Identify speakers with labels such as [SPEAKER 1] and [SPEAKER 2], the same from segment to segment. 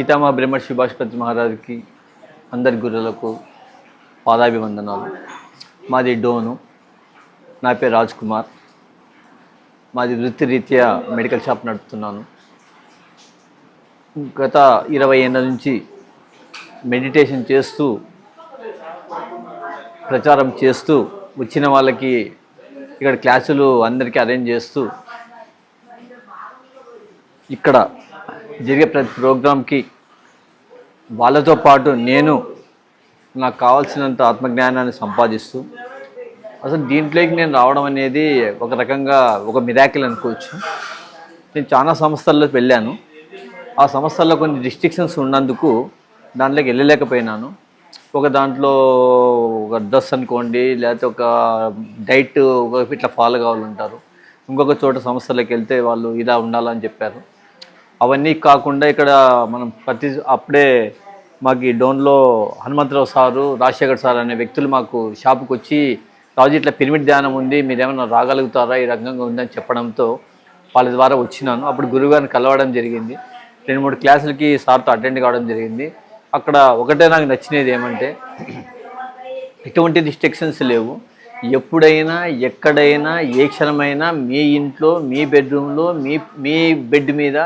[SPEAKER 1] పితామహ బ్రహ్మ సుభాష్పతి మహారాజుకి అందరి గురులకు పాదాభివందనాలు. మాది డోను నా పేరు రాజ్ కుమార్ మాది వృత్తిరీత్యా మెడికల్ షాప్ నడుపుతున్నాను. గత ఇరవై ఏళ్ళ నుంచి మెడిటేషన్ చేస్తూ ప్రచారం చేస్తూ వచ్చిన వాళ్ళకి ఇక్కడ క్లాసులు అందరికీ అరేంజ్ చేస్తూ ఇక్కడ జరిగే ప్రతి ప్రోగ్రాంకి వాళ్ళతో పాటు నేను నాకు కావాల్సినంత ఆత్మజ్ఞానాన్ని సంపాదిస్తూ అసలు దీంట్లోకి నేను రావడం అనేది ఒక రకంగా ఒక మిరాకిల్ అనుకోవచ్చు. నేను చాలా సంస్థల్లోకి వెళ్ళాను. ఆ సంస్థల్లో కొన్ని రిస్ట్రిక్షన్స్ ఉన్నందుకు దాంట్లోకి వెళ్ళలేకపోయినాను. ఒక దాంట్లో ఒక డ్రెస్ అనుకోండి లేకపోతే ఒక డైట్ ఒక ఇట్లా ఫాలో కావాలంటారు. ఇంకొక చోట సంస్థలకు వెళ్తే వాళ్ళు ఇలా ఉండాలని చెప్పారు. అవన్నీ కాకుండా ఇక్కడ మనం ప్రతి అప్పుడే మాకు ఈ డోన్లో హనుమంతరావు సారు రాజశేఖర్ సార్ అనే వ్యక్తులు మాకు షాపుకి వచ్చి రాజు ఇట్లా పిరమిడ్ ధ్యానం ఉంది మీరు ఏమైనా రాగలుగుతారా? ఈ రంగంగా ఉందని చెప్పడంతో వాళ్ళ ద్వారా వచ్చినాను. అప్పుడు గురువుగారిని కలవడం జరిగింది. రెండు మూడు క్లాసులకి సార్తో అటెండ్ కావడం జరిగింది. అక్కడ ఒకటే నాకు నచ్చినది ఏమంటే ఎటువంటి రిస్ట్రిక్షన్స్ లేవు. ఎప్పుడైనా ఎక్కడైనా ఏ క్షణమైనా మీ ఇంట్లో మీ బెడ్రూమ్లో మీ మీ బెడ్ మీద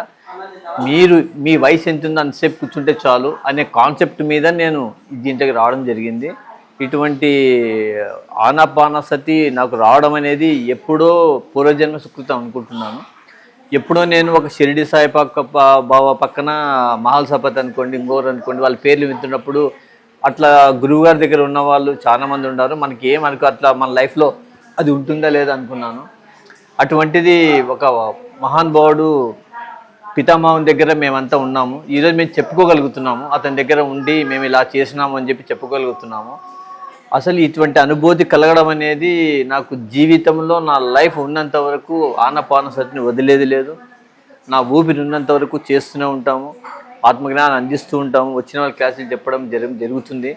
[SPEAKER 1] మీరు మీ వయసు ఎంత ఉందో అంతసేపు కూర్చుంటే చాలు అనే కాన్సెప్ట్ మీద నేను దీంట్లోకి రావడం జరిగింది. ఇటువంటి ఆనాపానసతి నాకు రావడం అనేది ఎప్పుడో పూర్వజన్మ సుకృతం అనుకుంటున్నాను. ఎప్పుడో నేను ఒక షిరిడి సాయి పక్క బావ బాబా పక్కన మహల్ సపత్ అనుకోండి ఇంకోరు అనుకోండి వాళ్ళ పేర్లు వింటున్నప్పుడు అట్లా గురువుగారి దగ్గర ఉన్న వాళ్ళు చాలామంది ఉన్నారు మనకి ఏమనుకో అట్లా మన లైఫ్లో అది ఉంటుందా లేదా అనుకున్నాను. అటువంటిది ఒక మహానుభావుడు పితామహం దగ్గర మేమంతా ఉన్నాము. ఈరోజు మేము చెప్పుకోగలుగుతున్నాము. అతని దగ్గర ఉండి మేము ఇలా చేసినాము అని చెప్పి చెప్పుకోగలుగుతున్నాము. అసలు ఇటువంటి అనుభూతి కలగడం అనేది నాకు జీవితంలో నా లైఫ్ ఉన్నంత వరకు ఆనపాన సతిని వదిలేది లేదు. నా ఊపిరి ఉన్నంత వరకు చేస్తూనే ఉంటాము. ఆత్మజ్ఞానం అందిస్తూ ఉంటాము. వచ్చిన వాళ్ళ క్లాసులు చెప్పడం జరు జరుగుతుంది.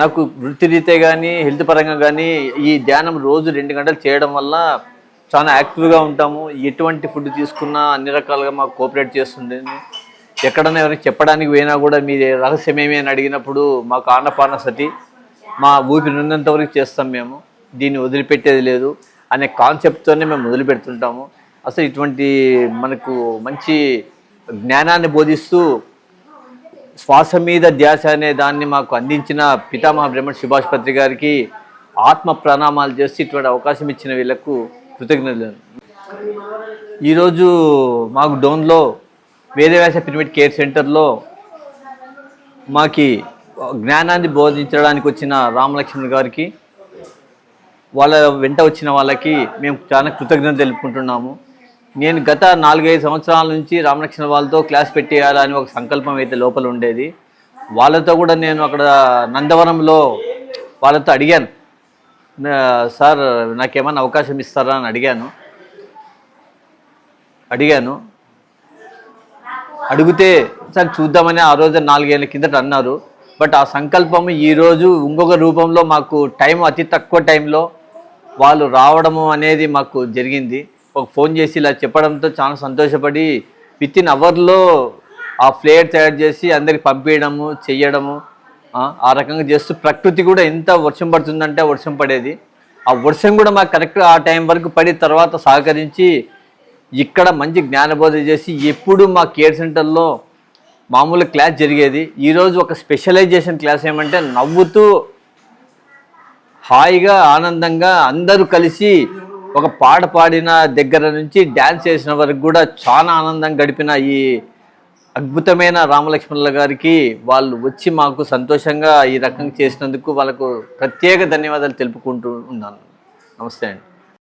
[SPEAKER 1] నాకు వృత్తిరీతే కానీ హెల్త్ పరంగా కానీ ఈ ధ్యానం రోజు రెండు గంటలు చేయడం వల్ల చాలా యాక్టివ్గా ఉంటాము. ఎటువంటి ఫుడ్ తీసుకున్నా అన్ని రకాలుగా మాకు కోఆపరేట్ చేస్తుంది. ఎక్కడన్నా ఎవరికి చెప్పడానికి పోయినా కూడా మీ రహస్యం ఏమి అని అడిగినప్పుడు మాకు ఆనపాన సతి మా ఊపిరి ఉన్నంత వరకు చేస్తాం మేము. దీన్ని వదిలిపెట్టేది లేదు. అనే కాన్సెప్ట్తోనే మేము వదిలిపెడుతుంటాము. అసలు ఇటువంటి మనకు మంచి జ్ఞానాన్ని బోధిస్తూ శ్వాస మీద ధ్యాస అనే దాన్ని మాకు అందించిన పితామహ బ్రహ్మణ్ సుభాష్ పత్రి గారికి ఆత్మ ప్రణామాలు చేసి ఇటువంటి అవకాశం ఇచ్చిన వీళ్ళకు కృతజ్ఞతలు. ఈరోజు మాకు డోన్లో వేదవ్యాస పిరమిడ్ కేర్ సెంటర్లో మాకి జ్ఞానాన్ని బోధించడానికి వచ్చిన రామలక్ష్మణ్ గారికి వాళ్ళ వెంట వచ్చిన వాళ్ళకి మేము చాలా కృతజ్ఞత తెలుపుకుంటున్నాము. నేను గత నాలుగైదు సంవత్సరాల నుంచి రామలక్ష్మణ వాళ్ళతో క్లాస్ పెట్టేయాలని ఒక సంకల్పం అయితే లోపల ఉండేది. వాళ్ళతో కూడా నేను అక్కడ నందవరంలో వాళ్ళతో అడిగాను. సార్ నాకేమైనా అవకాశం ఇస్తారా అని అడిగాను. అడిగాను. అడిగితే సార్ చూద్దామని ఆ రోజు నాలుగేళ్ళ కిందట అన్నారు. బట్ ఆ సంకల్పం ఈరోజు ఇంకొక రూపంలో మాకు టైం అతి తక్కువ టైంలో వాళ్ళు రావడము అనేది మాకు జరిగింది. ఒక ఫోన్ చేసి ఇలా చెప్పడంతో చాలా సంతోషపడి విత్ ఇన్ అవర్లో ఆ ఫ్లేయర్ తయారు చేసి అందరికి పంపించడము చెయ్యడము ఆ, రకంగా చేస్తూ ప్రకృతి కూడా ఎంత వర్షం పడుతుందంటే వర్షం పడేది. ఆ వర్షం కూడా మాకు కరెక్ట్ ఆ టైం వరకు పడి తర్వాత సహకరించి ఇక్కడ మంచి జ్ఞానబోధ చేసి ఎప్పుడు మా కేర్ సెంటర్లో మామూలు క్లాస్ జరిగేది. ఈరోజు ఒక స్పెషలైజేషన్ క్లాస్ ఏమంటే నవ్వుతూ హాయిగా ఆనందంగా అందరూ కలిసి ఒక పాట పాడిన దగ్గర నుంచి డ్యాన్స్ చేసిన వరకు కూడా చాలా ఆనందం గడిపిన ఈ అద్భుతమైన రామలక్ష్మణుల గారికి వాళ్ళు వచ్చి మాకు సంతోషంగా ఈ రకంగా చేసినందుకు వాళ్ళకు ప్రత్యేక ధన్యవాదాలు తెలుపుకుంటూ ఉన్నాను. నమస్తే అండి.